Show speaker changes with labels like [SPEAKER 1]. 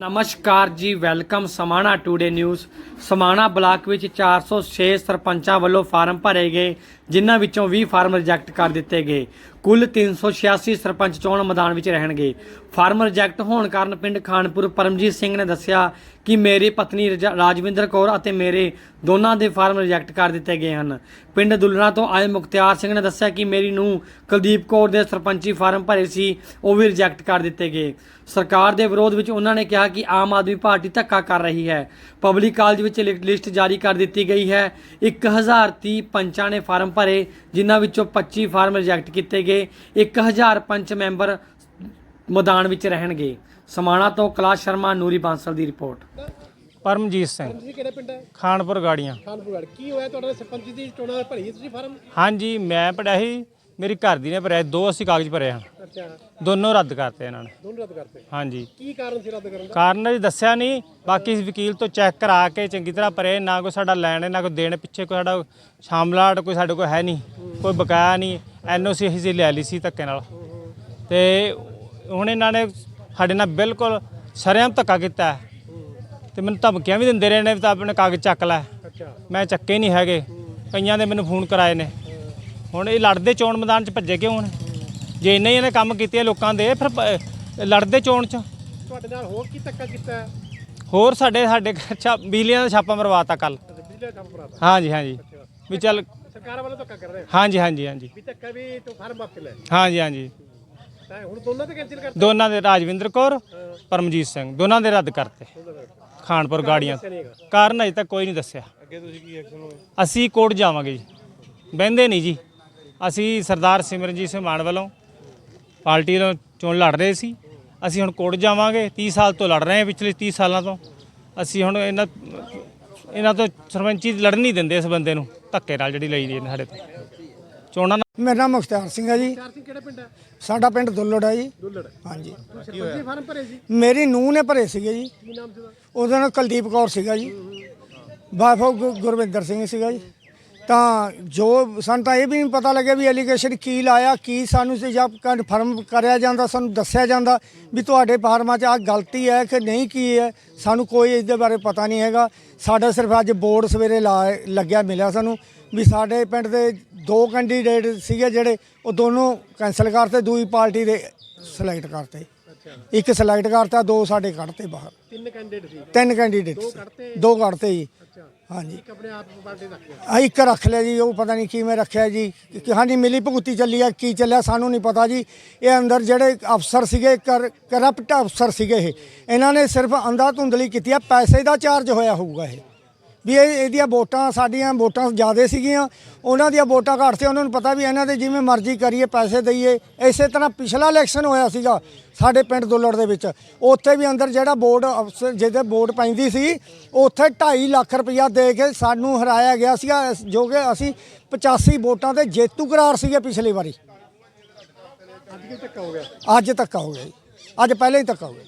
[SPEAKER 1] ਨਮਸਕਾਰ ਜੀ, welcome Samana today news. Samana block ਵਿੱਚ 406 ਸਰਪੰਚਾਂ ਵੱਲੋਂ ਫਾਰਮ ਭਰੇ ਗਏ, ਜਿਨ੍ਹਾਂ ਵਿੱਚੋਂ 20 ਫਾਰਮ ਰਿਜੈਕਟ ਕਰ ਦਿੱਤੇ ਗਏ। ਕੁੱਲ 386 ਸਰਪੰਚ ਚੋਣ ਮੈਦਾਨ ਵਿੱਚ ਰਹਿਣਗੇ। ਫਾਰਮ ਰਿਜੈਕਟ ਹੋਣ ਕਾਰਨ ਪਿੰਡ ਖਾਨਪੁਰ ਪਰਮਜੀਤ ਸਿੰਘ ਨੇ ਦੱਸਿਆ ਕਿ ਮੇਰੀ ਪਤਨੀ ਰਜਾ- ਰਾਜਵਿੰਦਰ ਕੌਰ ਅਤੇ ਮੇਰੇ ਦੋਨਾਂ ਦੇ ਫਾਰਮ ਰਿਜੈਕਟ ਕਰ ਦਿੱਤੇ ਗਏ ਹਨ। ਪਿੰਡ ਦੁਲਣਾ ਤੋਂ ਆਏ ਮੁਖਤਿਆਰ ਸਿੰਘ ਨੇ ਦੱਸਿਆ ਕਿ ਮੇਰੀ ਨੂੰ ਕੁਲਦੀਪ ਕੌਰ ਦੇ ਸਰਪੰਚੀ ਫਾਰਮ ਭਰੇ ਸੀ, ਉਹ ਵੀ ਰਿਜੈਕਟ ਕਰ ਦਿੱਤੇ ਗਏ। ਸਰਕਾਰ ਦੇ ਵਿਰੋਧ ਵਿੱਚ ਉਹਨਾਂ ਨੇ ਕਿਹਾ ਕਿ ਆਮ ਆਦਮੀ ਪਾਰਟੀ ਧੱਕਾ ਕਰ ਰਹੀ ਹੈ। ਪਬਲਿਕ ਕਾਲਜ ਵਿੱਚ ਲਿ- ਲਿਸਟ ਜਾਰੀ ਕਰ ਦਿੱਤੀ ਗਈ ਹੈ। 1030 ਪੰਚਾਂ ਨੇ ਫਾਰਮ ਭਰੇ, ਜਿਨ੍ਹਾਂ ਵਿੱਚੋਂ 25 ਫਾਰਮ ਰਿਜੈਕਟ ਕੀਤੇ ਗਏ। 1000 ਪੰਚ ਮੈਂਬਰ ਮੈਦਾਨ ਵਿੱਚ ਰਹਿਣਗੇ। ਸਮਾਣਾ ਤੋਂ ਕਲਾਸ਼ ਸ਼ਰਮਾ ਨੂਰੀ ਬਾਂਸਲ ਦੀ ਰਿਪੋਰਟ।
[SPEAKER 2] ਪਰਮਜੀਤ ਸਿੰਘ।
[SPEAKER 3] ਤੁਸੀਂ ਕਿਹੜੇ ਪਿੰਡ ਹੈ?
[SPEAKER 2] ਖਾਨਪੁਰ ਗਾੜੀਆਂ।
[SPEAKER 3] ਖਾਨਪੁਰ ਵਾਲੇ ਕੀ ਹੋਇਆ? ਤੁਹਾਡਾ ਸਰਪੰਚ ਦੀ ਚੋਣਾਂ ਭਰੀ ਤੁਸੀਂ ਫਾਰਮ?
[SPEAKER 2] ਹਾਂਜੀ ਮੈਂ ਪੜਿਆ ਸੀ। ਮੇਰੀ ਘਰ ਦੀ ਨੇ ਭਰਿਆ ਦੋ ਅਸੀਂ ਕਾਗਜ਼ ਭਰੇ
[SPEAKER 3] ਅੱਛਾ।
[SPEAKER 2] ਦੋਨੋਂ ਰੱਦ ਕਰਤੇ ਇਹਨਾਂ ਨੇ।
[SPEAKER 3] ਦੋਨੋਂ ਰੱਦ ਕਰਤੇ?
[SPEAKER 2] ਹਾਂਜੀ।
[SPEAKER 3] ਕੀ ਕਾਰਨ ਸੀ ਰੱਦ ਕਰਨ ਦਾ?
[SPEAKER 2] ਕਾਰਨ ਜੀ ਦੱਸਿਆ ਨਹੀਂ ਬਾਕੀ ਵਕੀਲ ਤੋਂ ਚੈੱਕ ਕਰਾ ਕੇ ਚੰਗੀ ਤਰ੍ਹਾਂ ਭਰੇ ਨਾ ਕੋਈ ਸਾਡਾ ਲੈਣ ਹੈ ਨਾ ਕੋਈ ਦੇਣ ਪਿੱਛੇ ਕੋਈ ਸਾਡਾ ਸ਼ਾਮਲਾਟ ਕੋਈ ਸਾਡੇ ਕੋਲ ਹੈ ਨਹੀਂ ਕੋਈ ਬਕਾਇਆ ਨਹੀਂ ਐਨਓਸੀ ਅਸੀਂ ਲੈ ਲਈ ਸੀ ਧੱਕੇ ਨਾਲ। ਤੇ ਹੁਣ ਇਹਨਾਂ ਨੇ ਸਾਡੇ ਨਾਲ ਬਿਲਕੁਲ ਸ਼ਰੇਆਮ ਧੱਕਾ ਕੀਤਾ। ਹੈ। ਤੇ ਮੈਨੂੰ ਧਮਕੀਆਂ ਵੀ ਦਿੰਦੇ ਰਹੇ ਨੇ ਵੀ ਤਾਂ ਆਪਣੇ ਕਾਗਜ਼ ਚੱਕ ਲੈ।
[SPEAKER 3] ਅੱਛਾ।
[SPEAKER 2] ਮੈਂ ਚੱਕੇ ਨਹੀਂ ਹੈਗੇ। ਕਈਆਂ ਦੇ ਮੈਨੂੰ ਫੋਨ ਕਰਾਏ ਨੇ। ਹੁਣ ਇਹ ਲੜਦੇ ਚੋਣ ਮੈਦਾਨ 'ਚ ਭੱਜੇ ਕਿਉਂ ਨੇ ਜੇ ਇੰਨੇ ਹੀ ਇਹਨੇ ਕੰਮ ਕੀਤੇ ਆ ਲੋਕਾਂ ਦੇ ਫਿਰ ਪ- ਲੜਦੇ ਚੋਣ 'ਚ।
[SPEAKER 3] ਤੁਹਾਡੇ ਨਾਲ ਹੋਰ ਕੀ ਧੱਕਾ ਕੀਤਾ ਹੈ?
[SPEAKER 2] ਹੋਰ ਸਾਡੇ ਸਾਡੇ ਛਾ ਬਿਜਲੀਆਂ ਦਾ ਛਾਪਾ ਮਰਵਾਤਾ ਕੱਲ।
[SPEAKER 3] ਅੱਛਾ, ਬਿਜਲੀ ਦਾ ਕੰਮ ਭਰਾ
[SPEAKER 2] ਹਾਂਜੀ ਹਾਂਜੀ। ਵੀ ਚੱਲ
[SPEAKER 3] ਸਰਕਾਰ ਵੱਲੋਂ ਧੱਕਾ ਕਰ ਰਹੇ ਹੋ।
[SPEAKER 2] ਹਾਂਜੀ ਹਾਂਜੀ ਹਾਂਜੀ।
[SPEAKER 3] ਵੀ ਧੱਕਾ ਵੀ ਤੂੰ ਫਾਰਮ ਵਾਪਸ ਲੈ।
[SPEAKER 2] ਹਾਂਜੀ ਹਾਂਜੀ।
[SPEAKER 3] ਤਾਂ ਹੁਣ ਦੋਨਾਂ ਤੇ ਕੈਂਸਲ ਕਰ
[SPEAKER 2] ਦੋਨਾਂ ਦੇ ਰਾਜਵਿੰਦਰ ਕੌਰ ਪਰਮਜੀਤ ਸਿੰਘ। ਦੋਨਾਂ ਦੇ ਰੱਦ ਕਰਤੇ। ਖਾਨਪੁਰ ਗਾੜੀਆਂ। ਕਾਰਨ ਅਜੇ ਤੱਕ ਕੋਈ ਨਹੀਂ ਦੱਸਿਆ।
[SPEAKER 3] ਅੱਗੇ ਤੁਸੀਂ ਕੀ ਐਕਸ਼ਨ
[SPEAKER 2] ਅਸੀਂ ਕੋਰਟ ਜਾਵਾਂਗੇ ਜੀ। ਬਹਿੰਦੇ ਨਹੀਂ ਜੀ। ਅਸੀਂ ਸਰਦਾਰ ਸਿਮਰਨਜੀਤ ਸਿੰਘ ਮਾਨ ਵੱਲੋਂ ਪਾਰਟੀ ਨੂੰ ਚੋਣ ਲੜ ਰਹੇ ਸੀ। ਅਸੀਂ ਹੁਣ ਕੋਰਟ ਜਾਵਾਂਗੇ 30 ਸਾਲ ਤੋਂ ਲੜ ਰਹੇ ਹਾਂ ਪਿਛਲੇ 30 ਸਾਲਾਂ ਤੋਂ। ਅਸੀਂ ਹੁਣ ਇਹਨਾਂ ਇਹਨਾਂ ਤੋਂ ਸਰਪੰਚੀ ਲੜਨ ਨਹੀਂ ਦਿੰਦੇ ਇਸ ਬੰਦੇ ਨੂੰ ਧੱਕੇ ਨਾਲ ਜਿਹੜੀ ਲਈ ਦੀ ਇਹਨੇ ਸਾਡੇ ਤੋਂ। ਚੋਣਾਂ ਨਾਲ
[SPEAKER 4] ਮੇਰਾ ਨਾਮ ਮੁਖਤਿਆਰ ਸਿੰਘ ਹੈ ਜੀ।
[SPEAKER 3] ਚਾਰ ਸਿੰਘ ਕਿਹੜਾ ਪਿੰਡ ਹੈ?
[SPEAKER 4] ਸਾਡਾ ਪਿੰਡ ਦੁੱਲੜ ਹੈ ਜੀ।
[SPEAKER 3] ਦੁੱਲੜ।
[SPEAKER 4] ਹਾਂਜੀ।
[SPEAKER 3] ਤੁਸੀਂ ਸਰਪੰਚੀ ਫਾਰਮ ਭਰੇ ਸੀ।
[SPEAKER 4] ਮੇਰੀ ਨੂੰਹ ਨੇ ਭਰੇ ਸੀਗੇ ਜੀ।
[SPEAKER 3] ਕੀ ਨਾਮ ਸੀ ਉਹਦਾ?
[SPEAKER 4] ਉਹਦਾ ਨਾਮ ਕੁਲਦੀਪ ਕੌਰ ਸੀਗਾ ਜੀ। ਬਾਫੋ ਗੁਰਵਿੰਦਰ ਸਿੰਘ ਸੀਗਾ ਜੀ। ਤਾਂ ਜੋ ਸਾਨੂੰ ਤਾਂ ਇਹ ਵੀ ਨਹੀਂ ਪਤਾ ਲੱਗਿਆ ਵੀ ਐਲੀਗੇਸ਼ਨ ਕੀ ਲਾਇਆ ਕੀ ਸਾਨੂੰ ਸੀ ਜਦ ਕਨਫਰਮ ਕਰਿਆ ਜਾਂਦਾ ਸਾਨੂੰ ਦੱਸਿਆ ਜਾਂਦਾ ਵੀ ਤੁਹਾਡੇ ਫਾਰਮਾਂ 'ਚ ਆ ਗਲਤੀ ਹੈ ਕਿ ਨਹੀਂ ਕੀ ਹੈ ਸਾਨੂੰ ਕੋਈ ਇਸ ਦੇ ਬਾਰੇ ਪਤਾ ਨਹੀਂ ਹੈਗਾ। ਸਾਡਾ ਸਿਰਫ ਅੱਜ ਬੋਰਡ ਸਵੇਰੇ ਲਾ ਲੱਗਿਆ ਮਿਲਿਆ ਸਾਨੂੰ ਵੀ ਸਾਡੇ ਪਿੰਡ ਦੇ ਦੋ ਕੈਂਡੀਡੇਟ ਸੀਗੇ ਜਿਹੜੇ ਉਹ ਦੋਨੋਂ ਕੈਂਸਲ ਕਰਤੇ ਦੂਈ ਪਾਰਟੀ ਦੇ ਸਿਲੈਕਟ ਕਰਤੇ। ਇੱਕ ਸਿਲੈਕਟ ਕਰਤਾ ਦੋ ਸਾਡੇ ਕੱਢਤੇ ਬਾਹਰ।
[SPEAKER 3] ਤਿੰਨ ਕੈਂਡੀਡੇਟ ਸੀ।
[SPEAKER 4] ਤਿੰਨ ਕੈਂਡੀਡੇਟ
[SPEAKER 3] ਕੱਢਤੇ?
[SPEAKER 4] ਦੋ ਕੱਢਤੇ ਜੀ। ਹਾਂਜੀ।
[SPEAKER 3] ਇੱਕ ਆਪਣੇ ਆਪ ਪਾਰਟੀ ਰੱਖ ਲਿਆ।
[SPEAKER 4] ਆ ਇੱਕ ਰੱਖ ਲਿਆ ਜੀ ਉਹ ਪਤਾ ਨਹੀਂ ਕਿਵੇਂ ਰੱਖਿਆ ਜੀ। ਕਿ ਹਾਂਜੀ ਮਿਲੀ ਭੁਗਤੀ ਚੱਲੀ ਆ ਕੀ ਚੱਲਿਆ ਸਾਨੂੰ ਨਹੀਂ ਪਤਾ ਜੀ। ਇਹ ਅੰਦਰ ਜਿਹੜੇ ਅਫਸਰ ਸੀਗੇ ਕਰਪਟ ਅਫਸਰ ਸੀਗੇ ਇਹ। ਇਹਨਾਂ ਨੇ ਸਿਰਫ ਅੰਧਾ ਧੁੰਦਲੀ ਕੀਤੀ ਆ ਪੈਸੇ ਦਾ ਚਾਰਜ ਹੋਇਆ ਹੋਊਗਾ ਇਹ। ਵੀ ਇਹ ਇਹਦੀਆਂ ਵੋਟਾਂ ਸਾਡੀਆਂ ਵੋਟਾਂ ਜ਼ਿਆਦੇ ਸੀਗੀਆਂ। ਉਹਨਾਂ ਦੀਆਂ ਵੋਟਾਂ ਘੱਟ ਸੀ। ਉਹਨਾਂ ਨੂੰ ਪਤਾ ਵੀ ਇਹਨਾਂ ਦੇ ਜਿਵੇਂ ਮਰਜ਼ੀ ਕਰੀਏ ਪੈਸੇ ਦਈਏ। ਇਸੇ ਤਰ੍ਹਾਂ ਪਿਛਲਾ ਇਲੈਕਸ਼ਨ ਹੋਇਆ ਸੀਗਾ ਸਾਡੇ ਪਿੰਡ ਦੁੱਲੜ ਦੇ ਵਿੱਚ। ਉੱਥੇ ਵੀ ਅੰਦਰ ਜਿਹੜਾ ਬੋਰਡ ਅਫਸਰ ਜਿਹਦੇ ਵੋਟ ਪੈਂਦੀ ਸੀ ਉੱਥੇ 2.5 ਲੱਖ ਰੁਪਇਆ ਦੇ ਕੇ ਸਾਨੂੰ ਹਰਾਇਆ ਗਿਆ ਸੀਗਾ। ਜੋ ਕਿ ਅਸੀਂ 85 ਵੋਟਾਂ ਤੇ ਜੇਤੂ ਕਰਾਰ ਸੀਗੇ ਪਿਛਲੀ ਵਾਰੀ।
[SPEAKER 3] ਅੱਜ ਕੀ ਧੱਕਾ ਹੋ ਗਿਆ?
[SPEAKER 4] ਅੱਜ ਤੱਕ ਹੋ ਗਿਆ ਅੱਜ ਪਹਿਲਾਂ ਹੀ ਤੱਕ ਹੋ ਗਿਆ